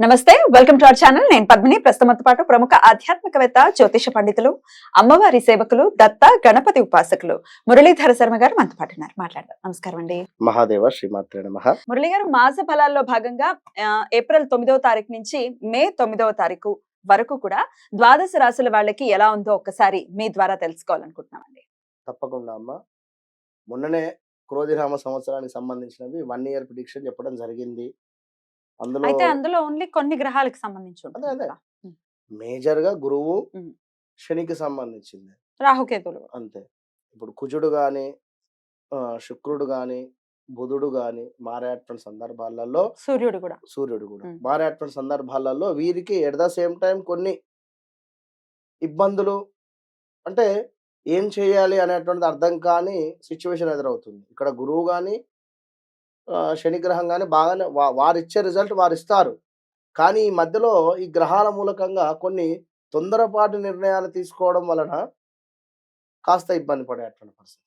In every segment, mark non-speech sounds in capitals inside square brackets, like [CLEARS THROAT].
నమస్తే welcome to our channel. నేను పద్మిని. ప్రస్తుతంతో పాటు ప్రముఖ ఆధ్యాత్మికవేత్త జ్యోతిష పండితులు అమ్మవారి సేవకులు దత్త గణపతి ఉపాసకులు మురళీధర శర్మ గారు మనతో పాటు ఉన్నారు. మాట్లాడదాం. నమస్కారం అండి. మహాదేవ శ్రీమాత్రే నమ. మురళి గారు మాస ఫలాల్లో భాగంగా ఏప్రిల్ తొమ్మిదవ తారీఖు నుంచి మే తొమ్మిదవ తారీఖు వరకు కూడా ద్వాదశ రాశుల వాళ్ళకి ఎలా ఉందో ఒక్కసారి మీ ద్వారా తెలుసుకోవాలనుకుంటున్నామండి. తప్పకుండా అమ్మ. మొన్ననే క్రోధిరామ సంవత్సరానికి సంబంధించినవి వన్ ఇయర్ ప్రిడిక్షన్ చెప్పడం జరిగింది. అందులో అయితే అందులో ఓన్లీ కొన్ని గ్రహాలకు సంబంధించి అదే, అదే. మేజర్గా గురువు. శనికి సంబంధించింది. రాహుకేతులు అంతే. ఇప్పుడు కుజుడు గాని శుక్రుడు గాని బుధుడు గాని మారేటువంటి సందర్భాలలో సూర్యుడు కూడా. సూర్యుడు కూడా. మారేటువంటి సందర్భాలలో వీరికి ఎట్ ద సేమ్ టైం కొన్ని ఇబ్బందులు అంటే ఏం చేయాలి అనేటువంటిది అర్థం కాని సిచ్యువేషన్ ఎదురవుతుంది. ఇక్కడ గురువు కానీ శనిగ్రహం కానీ బాగానే వా- రిజల్ట్ వారు ఇస్తారు కానీ ఈ మధ్యలో ఈ గ్రహాల మూలకంగా కొన్ని తొందరపాటు నిర్ణయాలు తీసుకోవడం వలన కాస్త ఇబ్బంది పడేటువంటి పరిస్థితి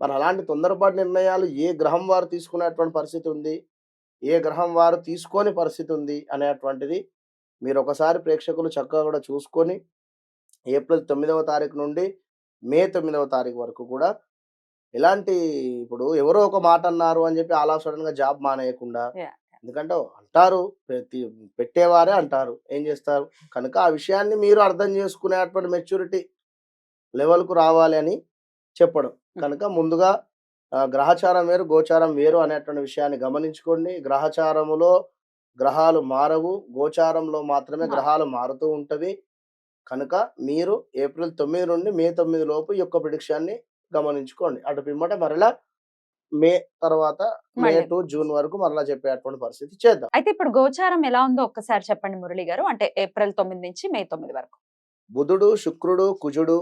మరి అలాంటి తొందరపాటు నిర్ణయాలు ఏ గ్రహం వారు తీసుకునేటువంటి పరిస్థితి ఉంది? ఏ గ్రహం వారు తీసుకోని పరిస్థితి ఉంది? అనేటువంటిది మీరు ఒకసారి ప్రేక్షకులు చక్కగా కూడా చూసుకొని ఏప్రిల్ తొమ్మిదవ తారీఖు నుండి మే తొమ్మిదవ తారీఖు వరకు కూడా ఎలాంటి ఇప్పుడు ఎవరో ఒక మాట అన్నారు అని చెప్పి అలా సడన్గా జాబ్ మానేయకుండా. ఎందుకంటే అంటారు పెట్టేవారే అంటారు. ఏం చేస్తారు? కనుక ఆ విషయాన్ని మీరు అర్థం చేసుకునేటువంటి మెచ్యూరిటీ లెవెల్కు రావాలి అని చెప్పడం. కనుక ముందుగా గ్రహచారం వేరు గోచారం వేరు అనేటువంటి విషయాన్ని గమనించుకోండి. గ్రహచారములో గ్రహాలు మారవు గోచారంలో మాత్రమే గ్రహాలు మారుతూ ఉంటవి. కనుక మీరు ఏప్రిల్ తొమ్మిది నుండి మే తొమ్మిది లోపు ఈ యొక్క ప్రిడిక్షన్ని గమనించుకోండి. అటు పిమ్మట మరలా మే తర్వాత మే. టు జూన్ వరకు మరలా చెప్పేటువంటి పరిస్థితి చేద్దాం. అయితే ఇప్పుడు గోచారం ఎలా ఉందో ఒక్కసారి చెప్పండి మురళి గారు. అంటే ఏప్రిల్ తొమ్మిది నుంచి మే తొమ్మిది వరకు. బుధుడు శుక్రుడు కుజుడు.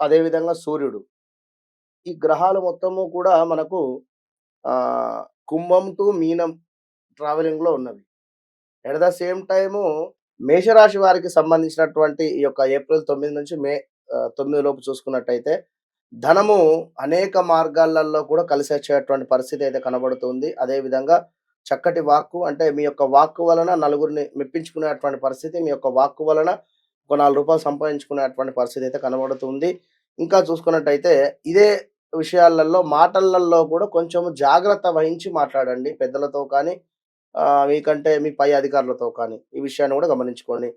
అదే విధంగా సూర్యుడు. ఈ గ్రహాలు మొత్తము కూడా మనకు ఆ కుంభం టు మీనం ట్రావెలింగ్లో ఉన్నవి. ఎట్ ద సేమ్ టైము మేషరాశి వారికి సంబంధించినటువంటి ఈ యొక్క ఏప్రిల్ తొమ్మిది నుంచి మే తొమ్మిది లోపు చూసుకున్నట్టయితే ధనము అనేక మార్గాలలో కూడా కలిసి వచ్చేటువంటి పరిస్థితి అయితే కనబడుతుంది. అదే విధంగా చక్కటి వాక్కు అంటే మీ యొక్క వాక్కు వలన నలుగురిని మెప్పించుకునేటువంటి పరిస్థితి మీ యొక్క వాక్కు వలన ఒక నాలుగు రూపాయలు సంపాదించుకునేటువంటి పరిస్థితి అయితే కనబడుతుంది. ఇంకా చూసుకున్నట్టయితే ఇదే విషయాలలో మాటలలో కూడా కొంచెం జాగ్రత్త వహించి మాట్లాడండి. పెద్దలతో కానీ మీకంటే మీ పై అధికారులతో కానీ ఈ విషయాన్ని కూడా గమనించుకోండి.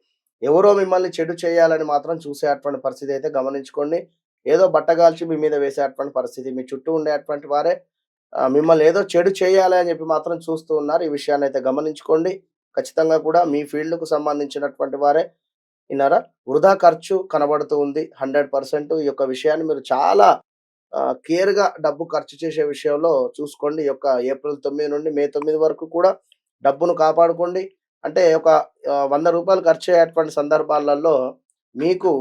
ఎవరో మిమ్మల్ని చెడు చేయాలని మాత్రం చూసేటువంటి పరిస్థితి అయితే గమనించుకోండి. ఏదో బట్టగాల్చి మీ మీద వేసేటువంటి పరిస్థితి మీ చుట్టూ ఉండేటువంటి వారే మిమ్మల్ని ఏదో చెడు చేయాలి అని చెప్పి మాత్రం చూస్తూ ఉన్నారు. ఈ విషయాన్ని అయితే గమనించుకోండి. ఖచ్చితంగా కూడా మీ ఫీల్డ్కు సంబంధించినటువంటి వారే విన్నారా? వృధా ఖర్చు కనబడుతూ ఉంది. హండ్రెడ్ పర్సెంట్ ఈ యొక్క విషయాన్ని మీరు చాలా కేర్గా డబ్బు ఖర్చు చేసే విషయంలో చూసుకోండి. ఈ యొక్క ఏప్రిల్ తొమ్మిది నుండి మే తొమ్మిది వరకు కూడా డబ్బును కాపాడుకోండి. అంటే ఒక వంద రూపాయలు ఖర్చు అయ్యేటువంటి సందర్భాలలో మీకు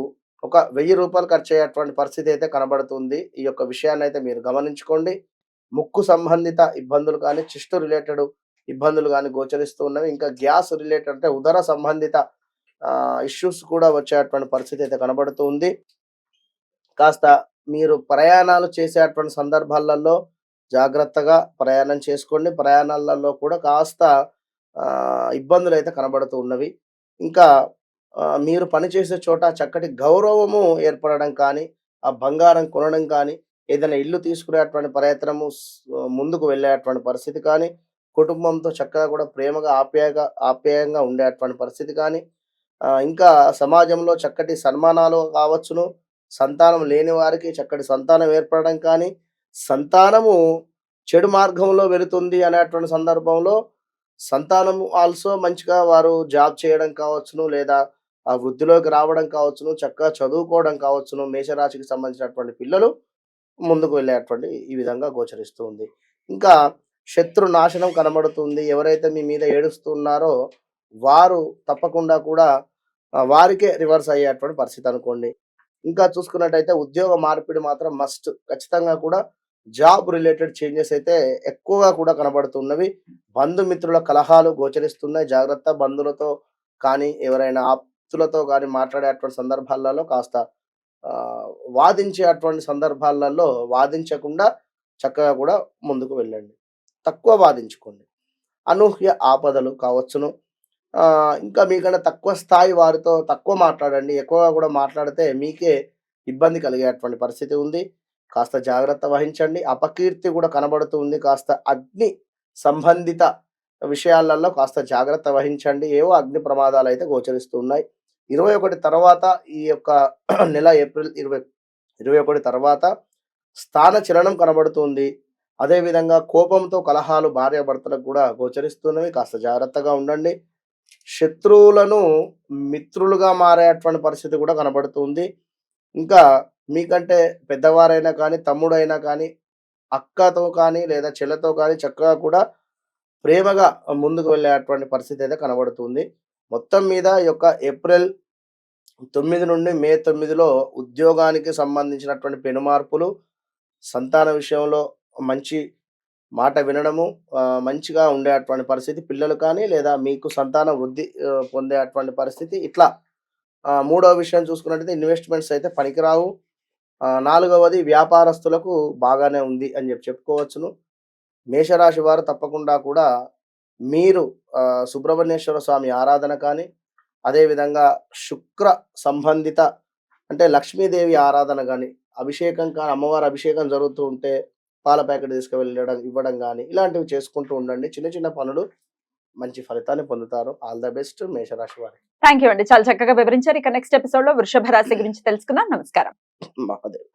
ఒక వెయ్యి రూపాయలు ఖర్చు అయ్యేటువంటి పరిస్థితి అయితే కనబడుతుంది. ఈ యొక్క విషయాన్ని అయితే మీరు గమనించుకోండి. ముక్కు సంబంధిత ఇబ్బందులు కానీ చిస్టు రిలేటెడ్ ఇబ్బందులు కానీ గోచరిస్తూ ఉన్నవి. ఇంకా గ్యాస్ రిలేటెడ్ అంటే ఉదర సంబంధిత ఇష్యూస్ కూడా వచ్చేటువంటి పరిస్థితి అయితే కనబడుతూ ఉంది. కాస్త మీరు ప్రయాణాలు చేసేటువంటి సందర్భాలలో జాగ్రత్తగా ప్రయాణం చేసుకోండి. ప్రయాణాలలో కూడా కాస్త ఇబ్బందులు అయితే కనబడుతూ ఉన్నవి. ఇంకా మీరు పనిచేసే చోట చక్కటి గౌరవము ఏర్పడడం కానీ ఆ బంగారం కొనడం కానీ ఏదైనా ఇల్లు తీసుకునేటువంటి ప్రయత్నము ముందుకు వెళ్ళేటువంటి పరిస్థితి కానీ కుటుంబంతో చక్కగా కూడా ప్రేమగా ఆప్యాయగా ఆప్యాయంగా ఉండేటువంటి పరిస్థితి కానీ ఇంకా సమాజంలో చక్కటి సన్మానాలు కావచ్చును. సంతానం లేని వారికి చక్కటి సంతానం ఏర్పడడం కానీ సంతానము చెడు మార్గంలో వెళుతుంది అనేటువంటి సందర్భంలో సంతానము ఆల్సో మంచిగా వారు జాబ్ చేయడం కావచ్చును లేదా ఆ వృద్ధిలోకి రావడం కావచ్చును చక్కగా చదువుకోవడం కావచ్చును మేషరాశికి సంబంధించినటువంటి పిల్లలు ముందుకు వెళ్ళేటువంటి ఈ విధంగా గోచరిస్తూ ఉంది. ఇంకా శత్రు నాశనం కనబడుతుంది. ఎవరైతే మీ మీద ఏడుస్తున్నారో వారు తప్పకుండా కూడా వారికే రివర్స్ అయ్యేటువంటి పరిస్థితి అనుకోండి. ఇంకా చూసుకున్నట్టయితే ఉద్యోగ మార్పిడి మాత్రం మస్ట్ ఖచ్చితంగా కూడా జాబ్ రిలేటెడ్ చేంజెస్ అయితే ఎక్కువగా కూడా కనబడుతున్నవి. బంధుమిత్రుల కలహాలు గోచరిస్తున్నాయి. జాగ్రత్త బంధువులతో కానీ ఎవరైనా వ్యక్తులతో కానీ మాట్లాడేటువంటి సందర్భాలలో కాస్త వాదించేటువంటి వాదించే అటువంటి సందర్భాలలో వాదించకుండా చక్కగా కూడా ముందుకు వెళ్ళండి. తక్కువ వాదించుకోండి. అనూహ్య ఆపదలు కావచ్చును. ఇంకా మీకన్నా తక్కువ స్థాయి వారితో తక్కువ మాట్లాడండి. ఎక్కువగా కూడా మాట్లాడితే మీకే ఇబ్బంది కలిగేటువంటి పరిస్థితి ఉంది. కాస్త జాగ్రత్త వహించండి. అపకీర్తి కూడా కనబడుతుంది కాస్త అగ్ని సంబంధిత విషయాలలో కాస్త జాగ్రత్త వహించండి. ఏవో అగ్ని ప్రమాదాలు అయితే గోచరిస్తున్నాయి ఇరవై ఒకటి తర్వాత ఈ యొక్క [CLEARS THROAT] నెల ఏప్రిల్ ఇరవై ఇరవై ఒకటి తర్వాత స్థాన చలనం కనబడుతుంది. అదేవిధంగా కోపంతో కలహాలు భార్యాభర్తలకు కూడా గోచరిస్తున్నవి. కాస్త జాగ్రత్తగా ఉండండి. శత్రువులను మిత్రులుగా మారేటువంటి పరిస్థితి కూడా కనబడుతుంది. ఇంకా మీకంటే పెద్దవారైనా కానీ తమ్ముడైనా కానీ అక్కతో కానీ లేదా చెల్లెతో కానీ చక్కగా కూడా ప్రేమగా ముందుకు వెళ్ళేటువంటి పరిస్థితి అయితే కనబడుతుంది. మొత్తం మీద యొక్క ఏప్రిల్ తొమ్మిది నుండి మే తొమ్మిదిలో ఉద్యోగానికి సంబంధించినటువంటి పెను మార్పులు సంతాన విషయంలో మంచి మాట వినడము మంచిగా మంచిగా ఉండేటువంటి పరిస్థితి పిల్లలు కానీ లేదా మీకు సంతాన వృద్ధి పొందే పొందేటువంటి పరిస్థితి ఇట్లా. మూడవ విషయం చూసుకున్నట్టయితే ఇన్వెస్ట్మెంట్స్ అయితే పనికిరావు. నాలుగవది వ్యాపారస్తులకు బాగానే ఉంది అని చెప్పి చెప్పుకోవచ్చును. మేషరాశి వారు తప్పకుండా కూడా మీరు సుబ్రహ్మణ్యేశ్వర స్వామి ఆరాధన కానీ అదేవిధంగా శుక్ర సంబంధిత అంటే లక్ష్మీదేవి ఆరాధన కానీ అభిషేకం కానీ అమ్మవారి అభిషేకం జరుగుతూ ఉంటే పాల ప్యాకెట్ తీసుకువెళ్ళడం ఇవ్వడం కానీ ఇలాంటివి చేసుకుంటూ ఉండండి. చిన్న చిన్న పనులు మంచి ఫలితాన్ని పొందుతారు. ఆల్ ద బెస్ట్ మేషరాశి వారికి. థ్యాంక్ యూ అండి. చాలా చక్కగా వివరించారు. ఇక నెక్స్ట్ ఎపిసోడ్లో వృషభ రాశి [CLEARS THROAT] గురించి తెలుసుకుందాం. నమస్కారం. మహాదేవ్.